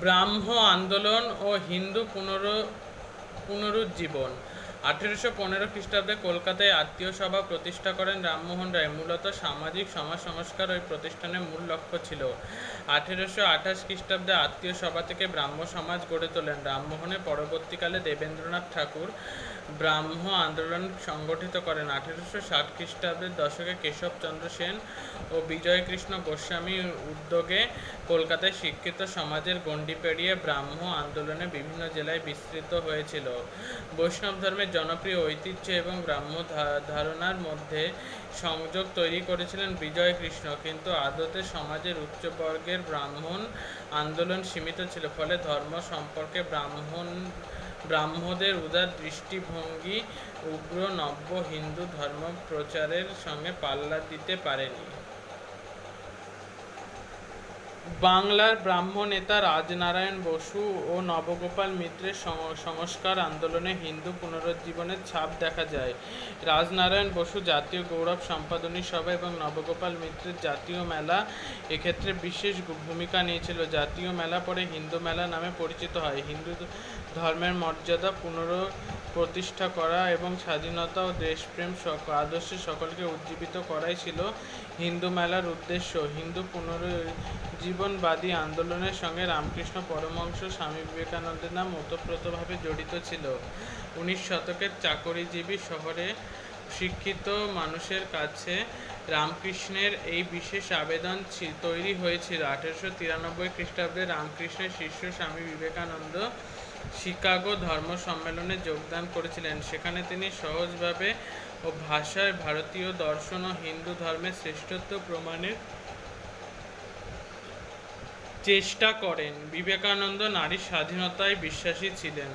ব্রাহ্ম আন্দোলন ও হিন্দু পুনর পুনরুজ্জীবন। আঠেরোশো পনেরো খ্রিস্টাব্দে কলকাতায় আত্মীয় সভা প্রতিষ্ঠা করেন রামমোহন রায়। মূলত সামাজিক সমাজ সংস্কার ওই প্রতিষ্ঠানের মূল লক্ষ্য ছিল। আঠেরোশো আঠাশ খ্রিস্টাব্দে আত্মীয় সভা থেকে ব্রাহ্ম সমাজ গড়ে তোলেন। রামমোহনের পরবর্তীকালে দেবেন্দ্রনাথ ঠাকুর ব্রাহ্ম আন্দোলন সংগঠিত করেন। আঠেরোশো ষাট খ্রিস্টাব্দের দশকে কেশবচন্দ্র সেন ও বিজয়কৃষ্ণ গোস্বামী উদ্যোগে কলকাতায় শিক্ষিত সমাজের গণ্ডি পেরিয়ে ব্রাহ্ম আন্দোলনে বিভিন্ন জেলায় বিস্তৃত হয়েছিল। বৈষ্ণব ধর্মের জনপ্রিয় ঐতিহ্য এবং ব্রাহ্ম ধারণার মধ্যে সংযোগ তৈরি করেছিলেন বিজয় কৃষ্ণ। কিন্তু আদতে সমাজের উচ্চবর্গের ব্রাহ্মণ আন্দোলন সীমিত ছিল, ফলে ধর্ম সম্পর্কে ব্রাহ্মণ, ব্রাহ্মদের উদার দৃষ্টিভঙ্গি উগ্র, নব্য হিন্দু ধর্ম প্রচারের সঙ্গে পাল্লা দিতে পারেনি। বাংলার ব্রাহ্ম নেতা রাজনারায়ণ বসু ও নবগোপাল মিত্রের সংস্কার আন্দোলনে হিন্দু পুনরুজ্জীবনের ছাপ দেখা যায়। রাজনারায়ণ বসু জাতীয় গৌরব সম্পাদনী সভা এবং নবগোপাল মিত্রের জাতীয় মেলা এক্ষেত্রে বিশেষ ভূমিকা নিয়েছিল। জাতীয় মেলা পরে হিন্দু মেলা নামে পরিচিত হয়। হিন্দু ধর্মের মর্যাদা পুনর প্রতিষ্ঠা করা এবং স্বাধীনতা ও দেশপ্রেম সক- আদর্শে সকলকে উজ্জীবিত করাই ছিল হিন্দু মেলার উদ্দেশ্য। হিন্দু পুনরুজ্জীবনবাদী আন্দোলনের সঙ্গে রামকৃষ্ণ পরমহংস স্বামী বিবেকানন্দের নাম ওতপ্রোতভাবে জড়িত ছিল। উনিশ শতকের চাকরিজীবী শহরে শিক্ষিত মানুষের কাছে রামকৃষ্ণের এই বিশেষ আবেদন তৈরি হয়েছিল। আঠেরোশো তিরানব্বই খ্রিস্টাব্দে রামকৃষ্ণের শিষ্য স্বামী বিবেকানন্দ শিকাগো ধর্ম সম্মেলনে যোগদান করেছিলেন। সেখানে তিনি সহজভাবে ও ভাষায় ভারতীয় দর্শন ও হিন্দু ধর্মের শ্রেষ্ঠত্ব প্রমাণের চেষ্টা করেন। বিবেকানন্দ নারী স্বাধীনতায় বিশ্বাসী ছিলেন।